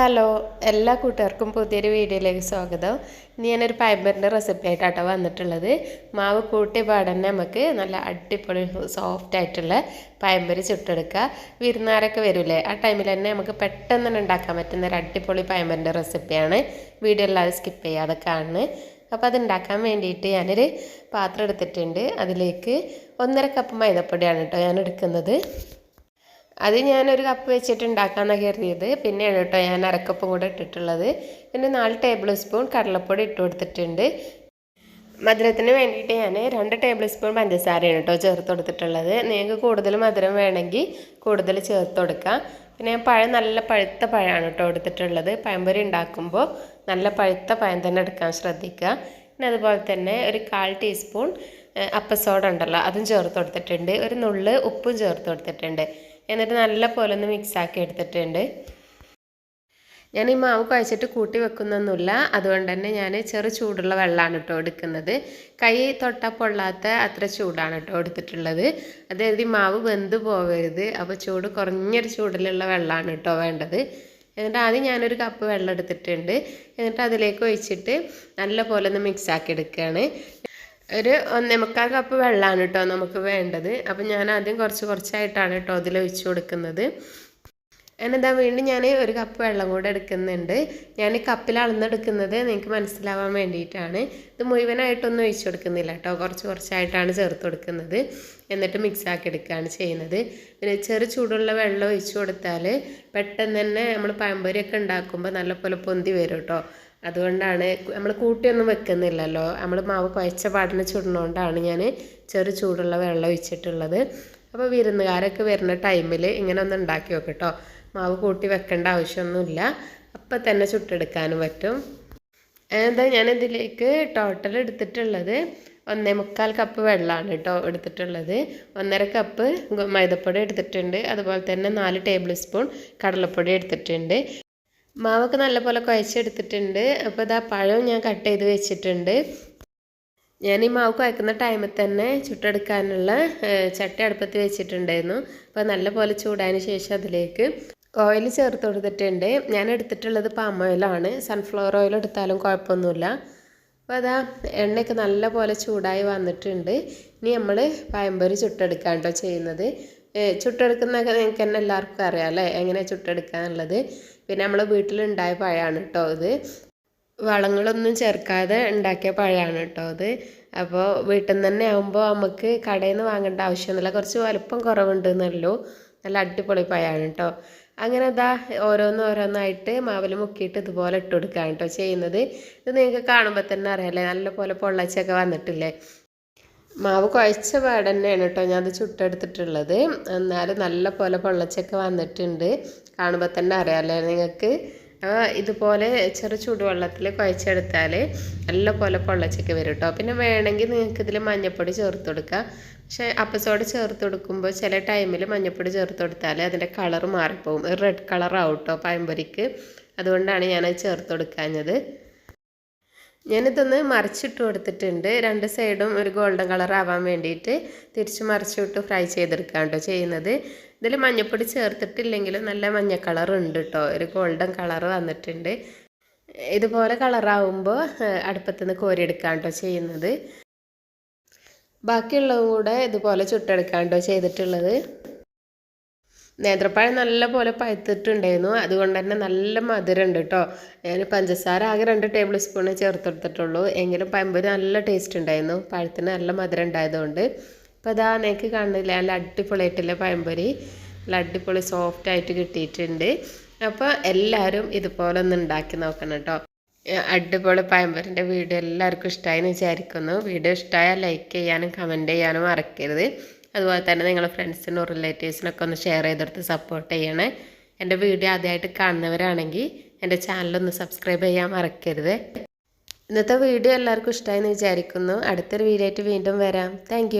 Hello എല്ലാ കൂട്ടുകാർക്കും പുതിയൊരു വീഡിയോയിലേക്ക് സ്വാഗതം. ഇനി ഞാനൊരു പയമ്പറിന്റെ റെസിപ്പി ആയിട്ടാട്ടോ വന്നിട്ടുള്ളത്. മാവ് കൂട്ടി പാടന്നെ നമുക്ക് നല്ല അടിപൊളി സോഫ്റ്റ് ആയിട്ടുള്ള പയമ്പരി ചുട്ടെടുക്കുക വിരുന്നാരൊക്കെ വരില്ലേ ആ ടൈമിൽ തന്നെ നമുക്ക് പെട്ടെന്ന് തന്നെ ഉണ്ടാക്കാൻ പറ്റുന്ന ഒരു അടിപൊളി പയമ്പറിന്റെ റെസിപ്പിയാണ് വീഡിയോ എല്ലാവരും സ്കിപ്പ് ചെയ്യാതെ കാണുന്നത് അപ്പോൾ അത് ഉണ്ടാക്കാൻ വേണ്ടിയിട്ട് ഞാനൊരു പാത്രം എടുത്തിട്ടുണ്ട്. അതിലേക്ക് ഒന്നര കപ്പ് മൈദപ്പൊടിയാണ് കേട്ടോ ഞാൻ എടുക്കുന്നത്. അത് ഞാനൊരു കപ്പ് വെച്ചിട്ട് ഉണ്ടാക്കാമെന്നാണ് കരുതിയത്. പിന്നെയാണ് കേട്ടോ ഞാൻ അരക്കപ്പും കൂടെ ഇട്ടിട്ടുള്ളത്. പിന്നെ നാല് ടേബിൾ സ്പൂൺ കടലപ്പൊടി ഇട്ട് കൊടുത്തിട്ടുണ്ട്. മധുരത്തിന് വേണ്ടിയിട്ട് ഞാൻ രണ്ട് ടേബിൾ സ്പൂൺ പഞ്ചസാരയാണ് കേട്ടോ ചേർത്ത് കൊടുത്തിട്ടുള്ളത്. നിങ്ങൾക്ക് കൂടുതൽ മധുരം വേണമെങ്കിൽ കൂടുതൽ ചേർത്ത് കൊടുക്കാം. പിന്നെ പഴം നല്ല പഴുത്ത പഴമാണ് കേട്ടോ എടുത്തിട്ടുള്ളത്. പഴംപൊരി ഉണ്ടാക്കുമ്പോൾ നല്ല പഴുത്ത പഴം തന്നെ എടുക്കാൻ ശ്രദ്ധിക്കുക. പിന്നെ അതുപോലെ തന്നെ ഒരു കാൽ ടീസ്പൂൺ അപ്പസോഡ ഉണ്ടല്ലോ അതും ചേർത്ത് കൊടുത്തിട്ടുണ്ട്. ഒരു നുള്ള് ഉപ്പും ചേർത്ത് കൊടുത്തിട്ടുണ്ട്. എന്നിട്ട് നല്ല പോലെ ഒന്ന് മിക്സാക്കി എടുത്തിട്ടുണ്ട്. ഞാൻ ഈ മാവ് കുഴച്ചിട്ട് കൂട്ടി വെക്കുന്നൊന്നുമില്ല. അതുകൊണ്ട് തന്നെ ഞാൻ ചെറു ചൂടുള്ള വെള്ളമാണ് കേട്ടോ എടുക്കുന്നത്. കൈ തൊട്ടാൽ പൊള്ളാത്ത അത്ര ചൂടാണ് കേട്ടോ എടുത്തിട്ടുള്ളത്. അതായത് ഈ മാവ് വെന്ത് പോവരുത് അപ്പോൾ ചൂട് കുറഞ്ഞൊരു ചൂടിലുള്ള വെള്ളമാണ് കേട്ടോ വേണ്ടത്. എന്നിട്ട് ആദ്യം ഞാനൊരു കപ്പ് വെള്ളം എടുത്തിട്ടുണ്ട്. എന്നിട്ട് അതിലേക്ക് ഒഴിച്ചിട്ട് നല്ല പോലെ ഒന്ന് മിക്സാക്കി എടുക്കുകയാണ്. ഒരു ഒന്നേമുക്കാൽ കപ്പ് വെള്ളമാണ് കേട്ടോ നമുക്ക് വേണ്ടത്. അപ്പം ഞാൻ ആദ്യം കുറച്ച് കുറച്ചായിട്ടാണ് കേട്ടോ അതിൽ ഒഴിച്ചു കൊടുക്കുന്നത്. എന്നിതാ വീണ്ടും ഞാൻ ഒരു കപ്പ് വെള്ളം കൂടെ എടുക്കുന്നുണ്ട്. ഞാൻ കപ്പിൽ അളന്നെടുക്കുന്നത് നിങ്ങൾക്ക് മനസ്സിലാവാൻ വേണ്ടിയിട്ടാണ്. ഇത് മുഴുവനായിട്ടൊന്നും ഒഴിച്ചു കൊടുക്കുന്നില്ല കേട്ടോ കുറച്ച് കുറച്ചായിട്ടാണ് ചേർത്ത് കൊടുക്കുന്നത്. എന്നിട്ട് മിക്സ് ആക്കി എടുക്കുകയാണ് ചെയ്യുന്നത്. പിന്നെ ചെറു ചൂടുള്ള വെള്ളം ഒഴിച്ചു കൊടുത്താൽ പെട്ടെന്ന് തന്നെ നമ്മൾ പഴംപൊരിയൊക്കെ ഉണ്ടാക്കുമ്പോൾ നല്ല പോലെ പൊന്തി വരും കേട്ടോ അതുകൊണ്ടാണ് നമ്മൾ കൂട്ടിയൊന്നും വെക്കുന്നില്ലല്ലോ. നമ്മൾ മാവ് കുഴച്ച പാടിന് ചുടുന്നതുകൊണ്ടാണ് ഞാൻ ചെറു ചൂടുള്ള വെള്ളം ഒഴിച്ചിട്ടുള്ളത്. അപ്പോൾ വിരുന്നുകാരൊക്കെ വരുന്ന ടൈമിൽ ഇങ്ങനെ ഒന്ന് ഉണ്ടാക്കി വെക്കട്ടോ മാവ് കൂട്ടി വെക്കേണ്ട ആവശ്യമൊന്നുമില്ല. അപ്പം തന്നെ ചുട്ടെടുക്കാനും പറ്റും. എന്താ ഞാൻ ഇതിലേക്ക് ടോട്ടൽ എടുത്തിട്ടുള്ളത് ഒന്നേ മുക്കാൽ കപ്പ് വെള്ളമാണ് കേട്ടോ എടുത്തിട്ടുള്ളത്. ഒന്നര കപ്പ് മൈദപ്പൊടി എടുത്തിട്ടുണ്ട്. അതുപോലെ തന്നെ നാല് ടേബിൾ സ്പൂൺ കടലപ്പൊടി എടുത്തിട്ടുണ്ട്. മാവൊക്കെ നല്ലപോലെ കുഴച്ചെടുത്തിട്ടുണ്ട്. അപ്പോൾ ഇതാ പഴം ഞാൻ കട്ട് ചെയ്ത് വെച്ചിട്ടുണ്ട്. ഞാൻ ഈ മാവ് കുഴക്കുന്ന ടൈമിൽ തന്നെ ചുട്ടെടുക്കാനുള്ള ചട്ടി അടുപ്പത്ത് വെച്ചിട്ടുണ്ടായിരുന്നു. അപ്പോൾ നല്ലപോലെ ചൂടായതിന് ശേഷം അതിലേക്ക് ഓയിൽ ചേർത്ത് കൊടുത്തിട്ടുണ്ട്. ഞാൻ എടുത്തിട്ടുള്ളത് പാം ഓയിലാണ് സൺഫ്ലവർ ഓയിൽ എടുത്താലും കുഴപ്പമൊന്നുമില്ല. അപ്പോൾ അതാ എണ്ണയൊക്കെ നല്ലപോലെ ചൂടായി വന്നിട്ടുണ്ട്. ഇനി നമ്മൾ പയമ്പൊരി ചുട്ടെടുക്കാൻ കേട്ടോ ചെയ്യുന്നത്. ചുട്ടെടുക്കുന്നതൊക്കെ നിങ്ങൾക്ക് തന്നെ എല്ലാവർക്കും അറിയാം അല്ലേ? എങ്ങനെ ചുട്ടെടുക്കുക എന്നുള്ളത് പിന്നെ നമ്മൾ വീട്ടിലുണ്ടായ പഴമാണ് കേട്ടോ ഇത്. വളങ്ങളൊന്നും ചേർക്കാതെ ഉണ്ടാക്കിയ പഴമാണ് കേട്ടോ അത് അപ്പോൾ വീട്ടിൽ നിന്ന് തന്നെ ആകുമ്പോൾ നമുക്ക് കടയിൽ നിന്ന് വാങ്ങേണ്ട ആവശ്യമൊന്നുമില്ല കുറച്ച് വലുപ്പം കുറവുണ്ടെന്നല്ലോ നല്ല അടിപൊളി പഴമാണ് കേട്ടോ അങ്ങനെ അതാ ഓരോന്ന് ഓരോന്നായിട്ട് മാവിൽ മുക്കിയിട്ട് ഇതുപോലെ ഇട്ട് കൊടുക്കുകയാണ് കേട്ടോ ചെയ്യുന്നത്. ഇത് നിങ്ങൾക്ക് കാണുമ്പോൾ തന്നെ അറിയാമല്ലേ നല്ല പോലെ പൊള്ളച്ചൊക്കെ വന്നിട്ടില്ലേ? മാവ് കുഴച്ച പാട് തന്നെയാണ് കേട്ടോ ഞാൻ അത് ചുട്ടെടുത്തിട്ടുള്ളത്. എന്നാലും നല്ല പോലെ പൊള്ളച്ചൊക്കെ വന്നിട്ടുണ്ട്. കാണുമ്പോൾ തന്നെ അറിയാമല്ലേ നിങ്ങൾക്ക്. ആ ഇതുപോലെ ചെറു ചൂടുവെള്ളത്തിൽ കുഴച്ചെടുത്താൽ നല്ല പോലെ പൊള്ളച്ചൊക്കെ വരും കേട്ടോ. പിന്നെ വേണമെങ്കിൽ നിങ്ങൾക്ക് ഇതിൽ മഞ്ഞൾപ്പൊടി ചേർത്ത് കൊടുക്കാം. പക്ഷേ അപ്പസോട് ചേർത്ത് കൊടുക്കുമ്പോൾ ചില ടൈമിൽ മഞ്ഞൾപ്പൊടി ചേർത്ത് കൊടുത്താൽ അതിന്റെ കളർ മാറിപ്പോവും. റെഡ് കളറാവും കേട്ടോ പഴംപൊരിക്ക്. അതുകൊണ്ടാണ് ഞാനത് ചേർത്ത് കൊടുക്കാഞ്ഞത്. ഞാനിതൊന്ന് മറിച്ചിട്ട് കൊടുത്തിട്ടുണ്ട്. രണ്ട് സൈഡും ഒരു ഗോൾഡൻ കളർ ആവാൻ വേണ്ടിയിട്ട് തിരിച്ച് മറിച്ചിട്ട് ഫ്രൈ ചെയ്തെടുക്കാം കേട്ടോ ചെയ്യുന്നത്. ഇതിൽ മഞ്ഞപ്പൊടി ചേർത്തിട്ടില്ലെങ്കിലും നല്ല മഞ്ഞ കളർ ഉണ്ട് കേട്ടോ ഒരു ഗോൾഡൻ കളർ വന്നിട്ടുണ്ട്. ഇതുപോലെ കളറാവുമ്പോൾ അടുപ്പത്തുനിന്ന് കോരിയെടുക്കാം കേട്ടോ ചെയ്യുന്നത്. ബാക്കിയുള്ളതും കൂടെ ഇതുപോലെ ചുട്ടെടുക്കാം കേട്ടോ ചെയ്തിട്ടുള്ളത്. നേന്ത്രപ്പഴം നല്ല പോലെ പഴുത്തിട്ടുണ്ടായിരുന്നു. അതുകൊണ്ട് തന്നെ നല്ല മധുരമുണ്ട് കേട്ടോ. ഞാൻ പഞ്ചസാര ആകെ രണ്ട് ടേബിൾ സ്പൂണ് ചേർത്തെടുത്തിട്ടുള്ളൂ. എങ്കിലും പമ്പൊരി നല്ല ടേസ്റ്റ് ഉണ്ടായിരുന്നു. പഴത്തിന് നല്ല മധുരം ഉണ്ടായതുകൊണ്ട്. അപ്പോൾ അതാ നിങ്ങൾക്ക് കാണുന്നില്ല? നല്ല അടിപൊളിയായിട്ടില്ല പഴംപൊരി. നല്ല അടിപൊളി സോഫ്റ്റായിട്ട് കിട്ടിയിട്ടുണ്ട്. അപ്പോൾ എല്ലാവരും ഇതുപോലെ ഒന്ന് ഉണ്ടാക്കി നോക്കണം കേട്ടോ. അടിപൊളി പഴംപൊരിന്റെ വീഡിയോ എല്ലാവർക്കും ഇഷ്ടമായി എന്ന് വിചാരിക്കുന്നു. വീഡിയോ ഇഷ്ടമായാൽ ലൈക്ക് ചെയ്യാനും കമന്റ് ചെയ്യാനും മറക്കരുത്. അതുപോലെ തന്നെ നിങ്ങളുടെ ഫ്രണ്ട്സിനും റിലേറ്റീവ്സിനൊക്കെ ഒന്ന് ഷെയർ ചെയ്തെടുത്ത് സപ്പോർട്ട് ചെയ്യണേ. എന്റെ വീഡിയോ ആദ്യമായിട്ട് കാണുന്നവരാണെങ്കിൽ എന്റെ ചാനലൊന്ന് സബ്സ്ക്രൈബ് ചെയ്യാൻ മറക്കരുത്. ഇന്നത്തെ വീഡിയോ എല്ലാവർക്കും ഇഷ്ടമായി എന്ന് വിചാരിക്കുന്നു. അടുത്തൊരു വീഡിയോ ആയിട്ട് വീണ്ടും വരാം. താങ്ക്